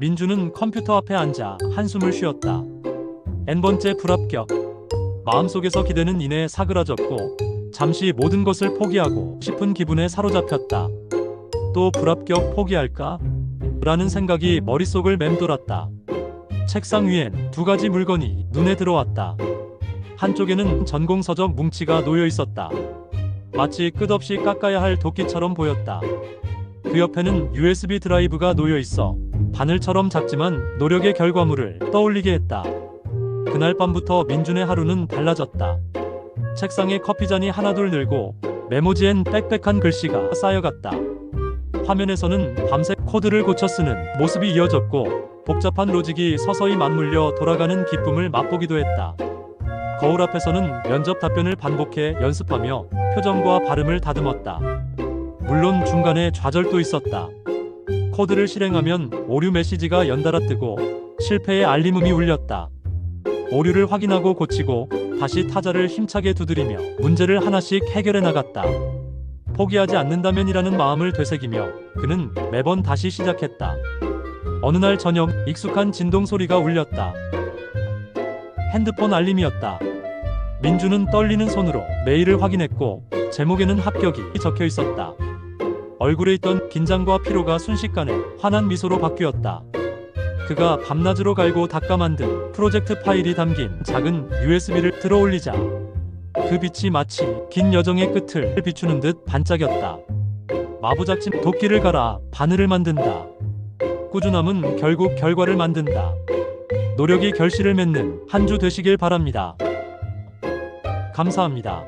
민주는 컴퓨터 앞에 앉아 한숨을 쉬었다. n번째 불합격. 마음속에서 기대는 이내 사그라졌고 잠시 모든 것을 포기하고 싶은 기분에 사로잡혔다. 또 불합격 포기할까? 라는 생각이 머릿속을 맴돌았다. 책상 위엔 두 가지 물건이 눈에 들어왔다. 한쪽에는 전공 서적 뭉치가 놓여 있었다. 마치 끝없이 깎아야 할 도끼처럼 보였다. 그 옆에는 USB 드라이브가 놓여 있어 바늘처럼 작지만 노력의 결과물을 떠올리게 했다. 그날 밤부터 민준의 하루는 달라졌다. 책상에 커피잔이 하나둘 늘고 메모지엔 빽빽한 글씨가 쌓여갔다. 화면에서는 밤새 코드를 고쳐 쓰는 모습이 이어졌고 복잡한 로직이 서서히 맞물려 돌아가는 기쁨을 맛보기도 했다. 거울 앞에서는 면접 답변을 반복해 연습하며 표정과 발음을 다듬었다. 물론 중간에 좌절도 있었다. 코드를 실행하면 오류 메시지가 연달아 뜨고 실패의 알림음이 울렸다. 오류를 확인하고 고치고 다시 타자를 힘차게 두드리며 문제를 하나씩 해결해 나갔다. 포기하지 않는다면이라는 마음을 되새기며 그는 매번 다시 시작했다. 어느 날 저녁 익숙한 진동 소리가 울렸다. 핸드폰 알림이었다. 민주는 떨리는 손으로 메일을 확인했고 제목에는 합격이 적혀 있었다. 얼굴에 있던 긴장과 피로가 순식간에 환한 미소로 바뀌었다. 그가 밤낮으로 갈고 닦아 만든 프로젝트 파일이 담긴 작은 USB를 들어 올리자 그 빛이 마치 긴 여정의 끝을 비추는 듯 반짝였다. 마부작침 도끼를 갈아 바늘을 만든다. 꾸준함은 결국 결과를 만든다. 노력이 결실을 맺는 한 주 되시길 바랍니다. 감사합니다.